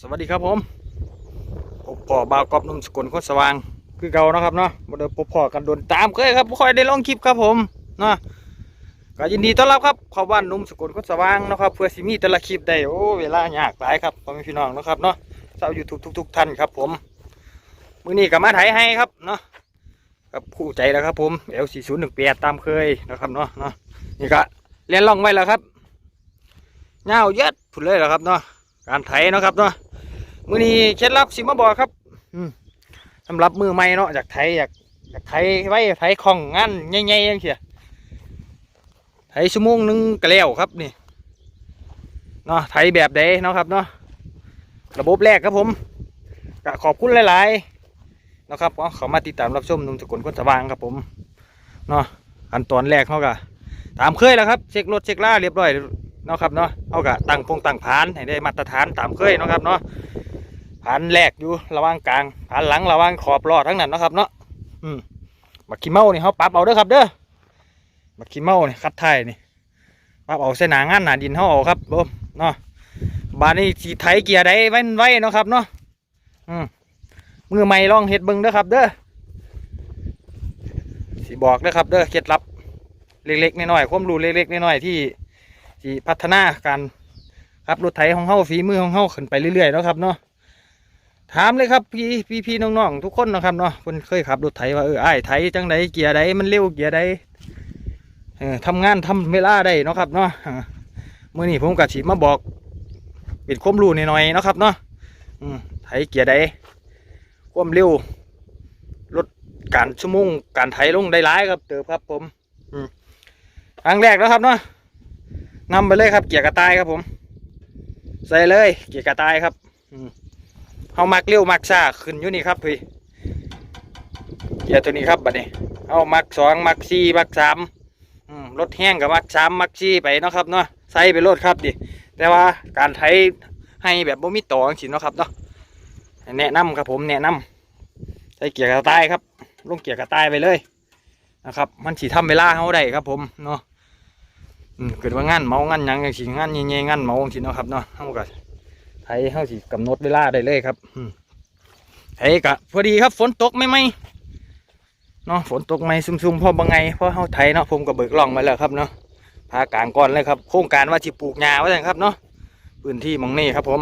สวัสดีครับผมผมพ่อบาวกอบนุ่มสกุลโคตรสว่าง คือเก่านะครับเนาะมาเดินพบพ่อกันโดนตามเคยครับบ่ค่อยได้ลงคลิปครับผมเนาะก็ยินดีต้อนรับครับเข้าบ้านนุ่มสกุลโคตรสว่างนะครับเพื่อสิมีแต่ละคลิปได้โอ้เวลายากหลายครับพ่อแม่พี่น้องนะครับเนาะชาวยูทูบทุก ๆ ท่านครับผมมือนี้ก็มาไถให้ครับเนาะกับผู้ใจแล้วครับผม L4018 ตามเคยนะครับเนาะเนาะนี่ก็เรียนล่องไว้แล้วครับเงาเย็ดผุดเลยแล้วครับเนาะการไถนะครับเนาะ มือนี้เคล็ดลับสิมาบอกครับอืมสำหรับมือใหม่เนาะอยากไถอยากอยากไถไว้ไถคล่องงานใหญ่ๆยังเสียไถชั่วโมงหนึงก็แล้วครับนี่เนาะไถแบบใดเนาะครับเนาะระบบแรกครับผมก็ขอบคุณหลายๆเนาะครับเขามาติดตามรับชมหนุ่มสกุลคนสว่างครับผมเนาะขั้นตอนแรกเขาก็ตามเคยแล้วครับเช็ครถเช็คล่าเรียบร้อยเนาะครับเนาะเอากะตั้งพงตั้งผานให้ได้มาตรฐานตามเคยเนาะครับเนาะ ผานแรกอยู่ระหว่างกลางผานหลังระหว่างขอบรอดทั้งนั้นนะครับเนาะอืมบักขี้เมาเนี่ยเขาปรับเอาเด้อครับเด้อบักขี้เมาเนี่ยคัดไทยนี่ปรับเอาเส้นหนางานหนาดินเขาเอาครับผมเนาะบานนี้สีไถเกียร์ใดไว้ไว้เนาะครับเนาะอืมมือใหม่ลองเฮ็ดบิ่งเด้อครับ เด้อสิบอกเด้อครับเด้อเคล็ดลับเล็กๆน้อยๆความรู้เล็กๆน้อยๆที่ที่พัฒนาการขับรถไถของเฮาฝีมือของเฮาขึ้นไปเรื่อยๆเนาะครับเนาะ ถามเลยครับพี่พี่พี่น้องๆทุกคนนะครับเนาะคนเคยขับรถไถว่าเออไอ้ายไถจังไดเกียร์ใดมันเร็วเกียร์ใดเออทำงานทำเวลาได้เนาะครับเนาะอ่ามื่อนี้ผมกับฉีมาบอกเป็นความรู้หน่อยๆเนาะครับเนาะไถเกียร์ใดความเร็วลดการชั่วโมงการไถลงได้หลายครับเติบครับผมอืมครั้งแรกแล้วครับเนาะนำไปเลยครับเกียร์กระต่ายครับผม ใส่เลยเกียร์กระต่ายครับ อืม เอามักเร็วมักช้าขึ้นอยู่นี่ครับพี่เกียร์ตัวนี้ครับบัดนี้ เอามักสองมักสี่มักสามรถแห้งกับมักสามมักสี่ไปเนาะครับเนาะใส่ไปรถครับดิแต่ว่าการไถให้แบบบ่มีต่อจังเนาะครับเนาะแนะนำครับผมแนะนำใส่เกียร์กระต่ายครับลงเกียร์กระต่ายไปเลยนะครับ มันสีทำเวลาเขาได้ครับผมเนาะเกิดว่างานเมางานยังจังสิงานเย่ๆงานเมาจังสิเนาะครับเนาะเฮาก็ ไทยเฮาสิกำหนดเวลาได้เลยครับอืมไทยก็พอดีครับฝนตกไม่ไหมเนาะฝนตกไม่ซุ่มๆพอบางไงเพราะเฮาไทยเนาะผมก็เบิกล่องมาแล้วครับเนาะพากลางก่อนเลยครับโครงการว่าสิปลูกหญ้าไว้จังครับเนาะพื้นที่หมองนี้ครับผม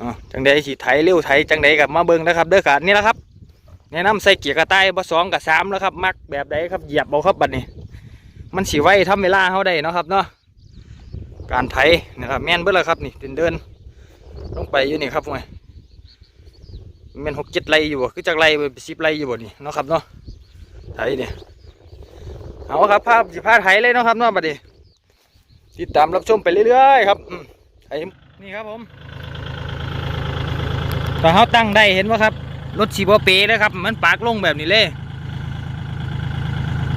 อ๋อจังใดสิไถเร็วไถจังใดกับมาเบิ่งนะครับเด้อกันนี่แหละครับแนะนำใส่เกียร์กระต่ายบ่สองกับสามแล้วครับ มักแบบใดครับเหยียบเอาครับบัดนี้ มันสีไว้ทำเวลาเขาได้เนาะครับเนาะการไถนะครับแม่นเบิดแล้วครับนี่เดินเดิน ลงไปอยู่นี่ครับไงแม่นหกเจ็ดไร่อยู่บ่คือจากไร่ไปสิบไร่อยู่บ่นี่เนาะครับเนาะไถเนี่ยเอาครับภาพสิพาไถเลยเนาะครับเนาะบัดนี้ติดตามรับชมไปเรื่อยๆครับอืมไถนี่ครับผมตอนเขาตั้งได้เห็นว่าครับรถสีบอเปเลยครับ มันปากลงแบบนี้เลย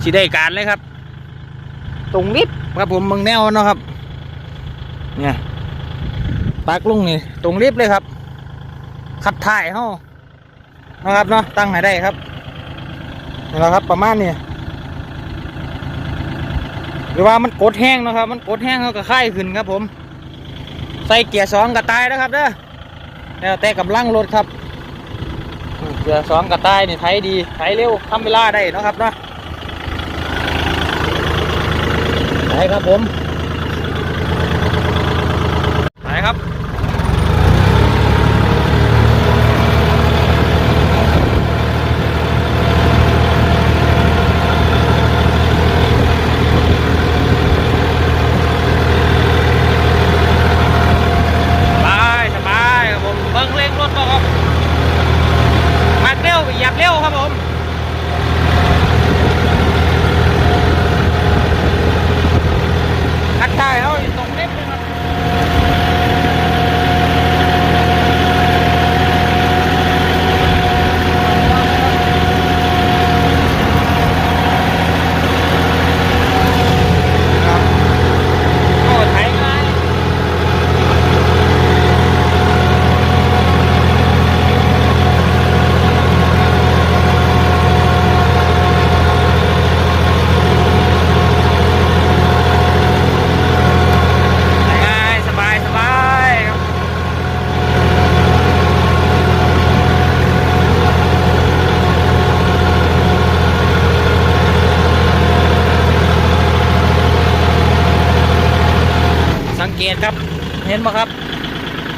สีได้การเลยครับ ตรงลิฟต์ครับผมมืองแนวเนาะครับ เนี่ย ปากลุงนี่ตรงลิฟต์เลยครับ ขัดถ่ายเฮานะครับเนาะตั้งให้ได้ครับนี่แหละครับประมาณนี้หรือว่ามันกดแห้งนะครับ มันกดแห้งเขาก็ค่ายขึ้นครับ ผม ใส่เกียร์สองกระตายนะครับเด้อแล้วแต่กำลังรถครับเกียร์สองกระตายนี่ไถดีไถเร็วทำเวลาได้นะครับเนาะไปครับผม ไปครับ สบายสบายครับผมเบิ้งเร่งรถบ่ครับมักเร็วเหยียบเร็วครับผม น เห็นไหมครับ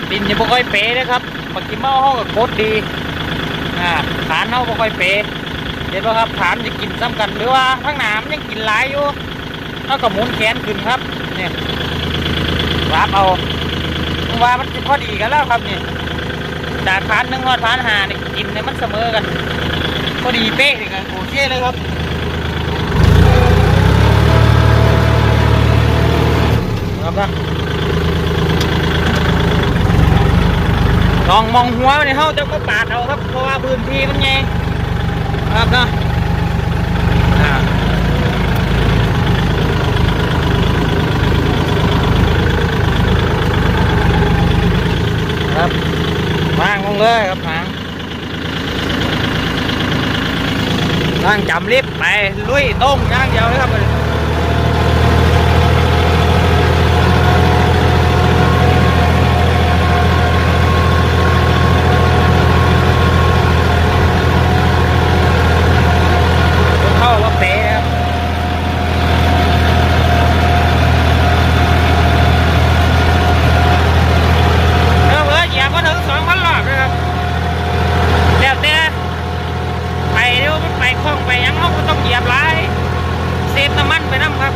ดินยังบ่ค่อย เป๊ะครับปกิมเมาห้องกับโคตรดีอ่าฐานเฮาบ่ค่อยเป๊ะเห็นไหมครับฐานจะกินซ้ำกันหรือว่าข้างหนามยังกินหลายอยู่เท่ากับหมุนแขนขึ้นครับเนี่ยรับเอาว่ามันจะพอดีกันแล้วครับนี่จากฐานหนึ่งทอดฐานหาเนี่ยกินเนี่ยมันเสมอกันพอดีเป๊ะเลยกันโอเคเลยครับครับนะ ลองมองหัวในเฮาจะก็ปาดเอาครับ เพราะว่าพื้นที่มันไงครับเนาะอ่าครับวางลงเลยครับหางวางจำลิฟไปลุยต้งย่างเดียวเลยครับ เต็น้ำมันไปน้ำครับ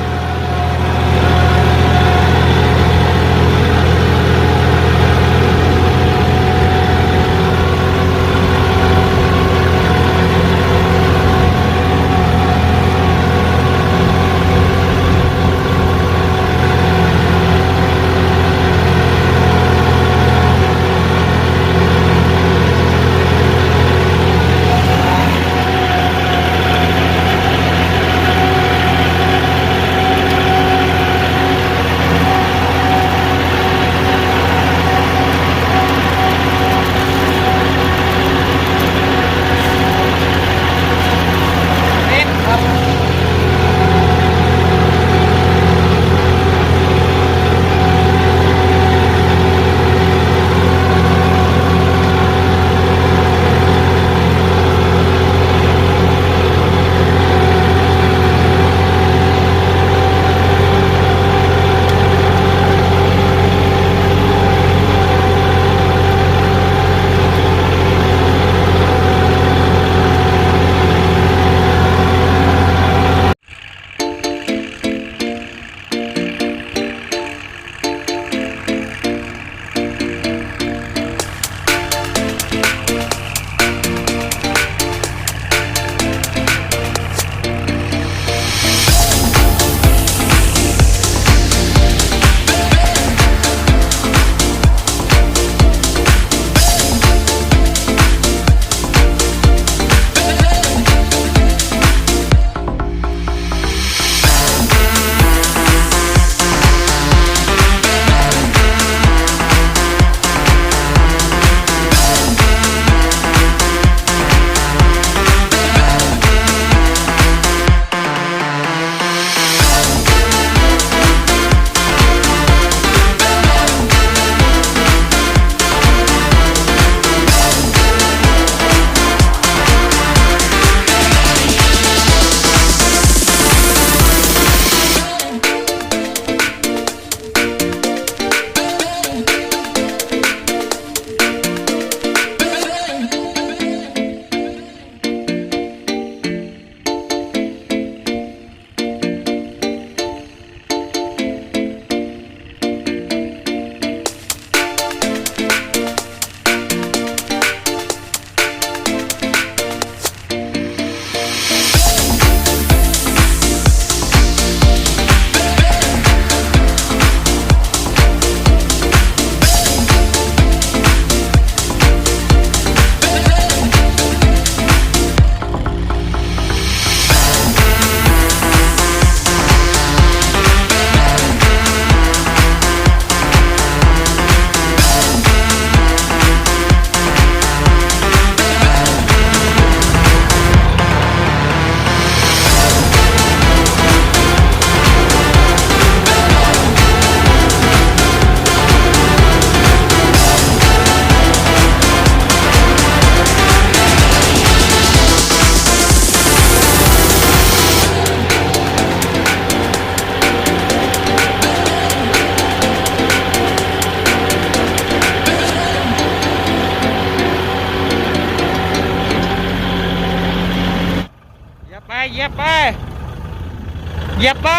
เหยียบไป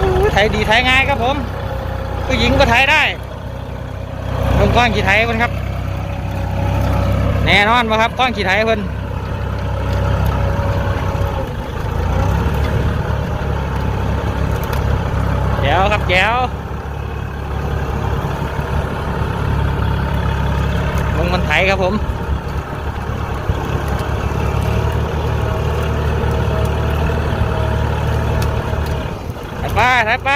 อู้ไถดีไถง่ายครับผมผู้หญิงก็ไถได้ลงก้อนขี่ไถเพิ่นครับ แน่นอนมาครับก้อนขี่ไถเพิ่นแจ๋วครับแจ๋วลงมันไถครับผม ไปไป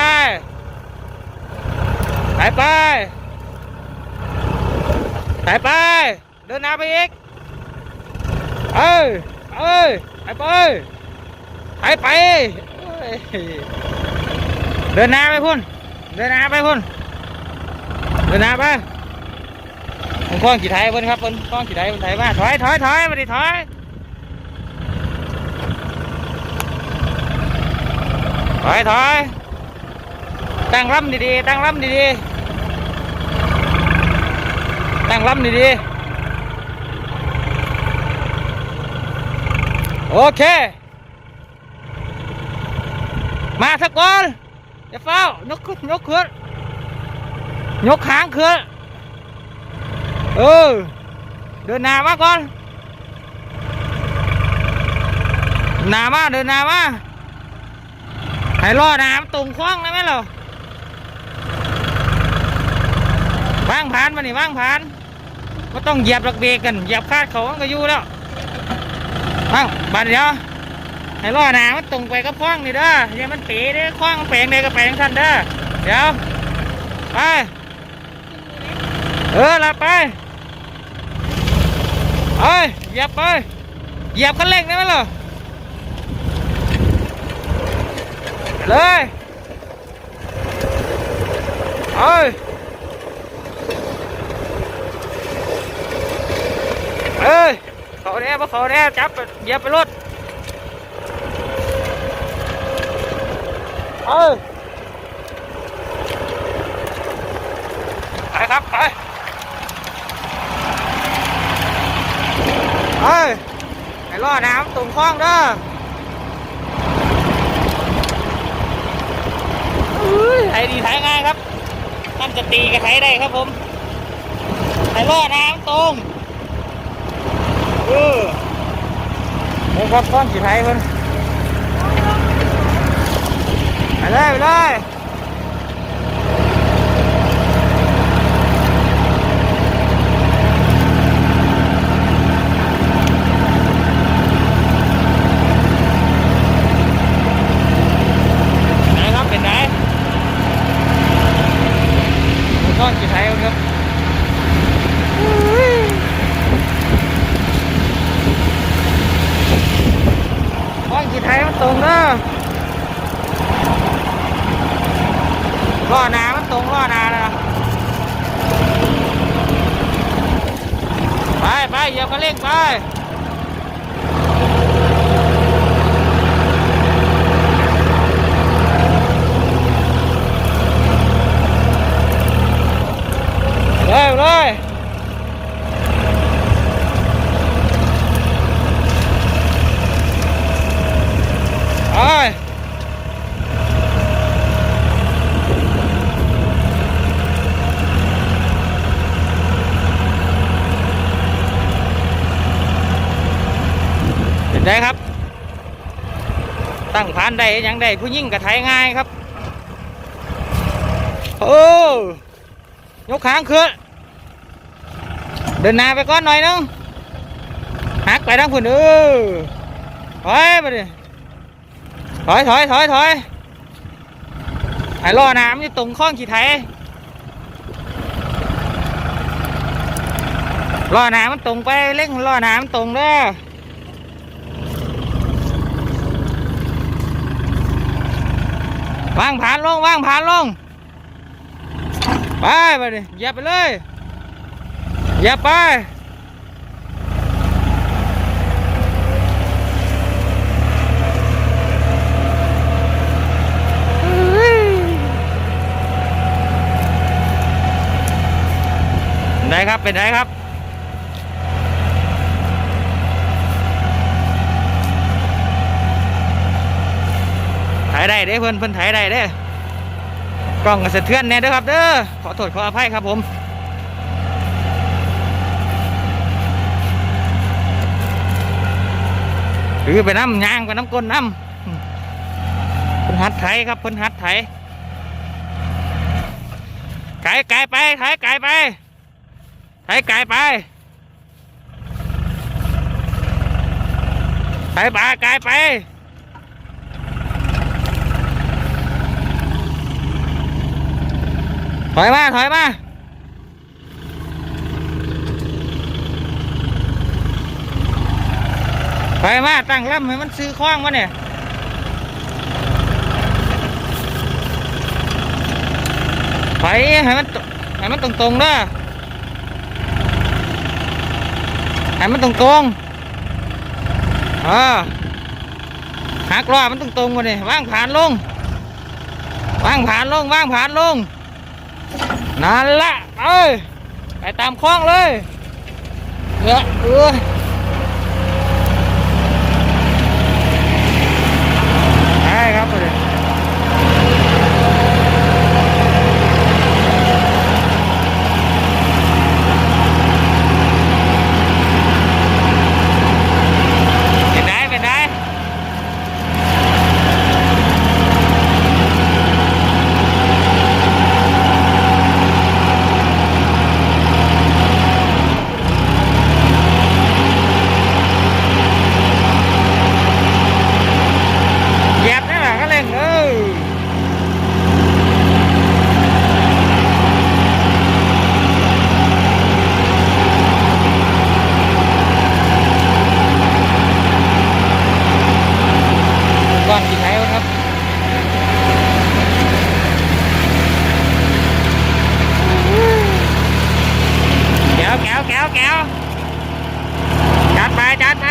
ไปไปไปไปไป เดินหน้าไปอีก เอ้ยเอ้ยไปไปไปไปเอ้ยเดินหน้าไปพุ่น เดินหน้าไปพุ่น เดินหน้าไปผมคล้องขี่ไทยเพิ่นครับเพิ่นคล้องขี่ไทยเพิ่นไทยมาถอยถอยถอยมาดิถอยถอยถอย ตั้งลำดีๆตั้งลำดีๆตั้งลำดีๆ โอเค มาสักก่อนอย่าเฝ้ายกขึ้นยกขึ้นยกหางขึ้นเออ เดินหน้ามาก่อนหน้ามาเดินหน้ามาให้รอน้ำตรงคว้างได้ไหมเหรอ ว่างผ่านมานี่ว่างผ่านก็ต้องเหยียบหลักเบรกกันเหยียบคาดเขามันก็อยู่แล้วว่างบัดเดียวให้รอหน้ำมันตรงไปก็คว้างนี่เด้ออย่ามันเป๋เด้อคว้างแปลงเด้ก็แปลงท่านเด้อเดี๋ยวไปเออลาไปเอ้ยเหยียบไปเหยียบคันเร่งได้ไหมเหรอเลยเอ้ยเอ้ย เขาแน่ปะเขาแน่จับเหยียบไปรถเอ้ยไปครับไปเอ้ยไอ้ล่อน้ำตรงคลองเด้ออุ้ยดีไถง่ายครับท่านจะตีกับไถได้ครับผมไถล่อน้ำตรง เออนี่ครับก้อนสีไถเพิ่นไปเลยไปเลยไหนครับเป็นไหนก้อนกี่ไทยครับ กีไทยมันตรงเด้อล่อหนามันตรงล่อหนาเลยไปไปเหยียบคันเร่งไปเลยเลย ไงครับ ตั้งผ่านได้ยังได้ผู้ยิ่งกับไทยง่ายครับ โอ้ยกขางขึ้นเดินหน้าไปก่อนหน่อยนึงหักไปทางฝุ่นเออถอยไปดิถอยถอยถอยถอยไอ้ล่อน้ำนี่ตรงข้องขี่ไทยล่อน้ำมันตรงไปเร่งล่อน้ำตรงเด้อ วางผ่านลงวางผ่านลง ไปไปดิเหยียบไปเลยเหยียบไปเป็นครับเป็นไงครับายได้เด้เพิ่อนเพิ่อนถ่ายได้เด้กล้องก็สะเทือนแน่เด้อครับเด้อขอโทษขออภัยครับผมหรือไปน้ำยางไปน้ำก้นน้ำเพิ่นหัดไถครับเพิ่นหัดไถไก่ไก่ไปไถไก่ไปไถไก่ไปไถปลาไก่ไป ถอยมา ถอยมาถอยมาตั้งลำให้มันซื้อคล้องมาเนี่ยถอยให้มันให้มันตรงๆเด้อให้มันตรงๆเออหักล้อมันตรงๆมาเนี่ยว่างผ่านลงว่างผ่านลงว่างผ่านลง นั่นแหละเอ้ยไปตามคล้องเลยเนื้อเออไปครับเลยเป็นไงเป็นไงเหยียบนี่แหละก็เล่นเออก่อนกี่ไทยวะครับ แก้วแก้วแก้วแก้วจัดไปจัดไป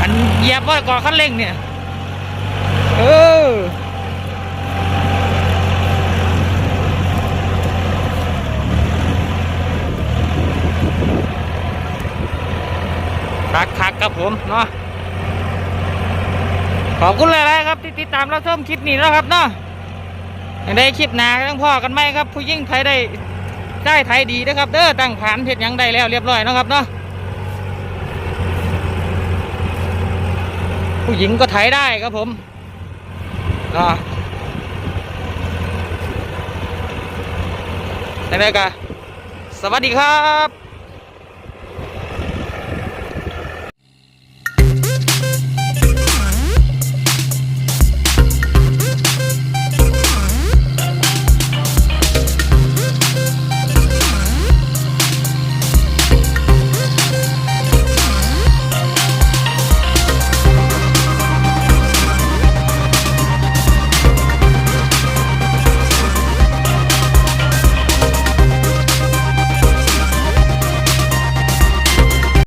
อันเหยียบว่าก่อ คันเร่งเนี่ย เออ คักคักครับผมเนาะ ขอบคุณหลายๆครับที่ติดตามรับชมคลิปนี้นะครับเนาะยังได้คลิปหนาต้องพ่อกันไหมครับ ผู้ยิ่งไทยได้ได้ไทยดีนะครับ เด้อตั้งผานเพชรยังได้แล้วเรียบร้อยนะครับเนาะ ผู้หญิงก็ไทยได้ครับผมนะได้ไหมกะสวัสดีครับ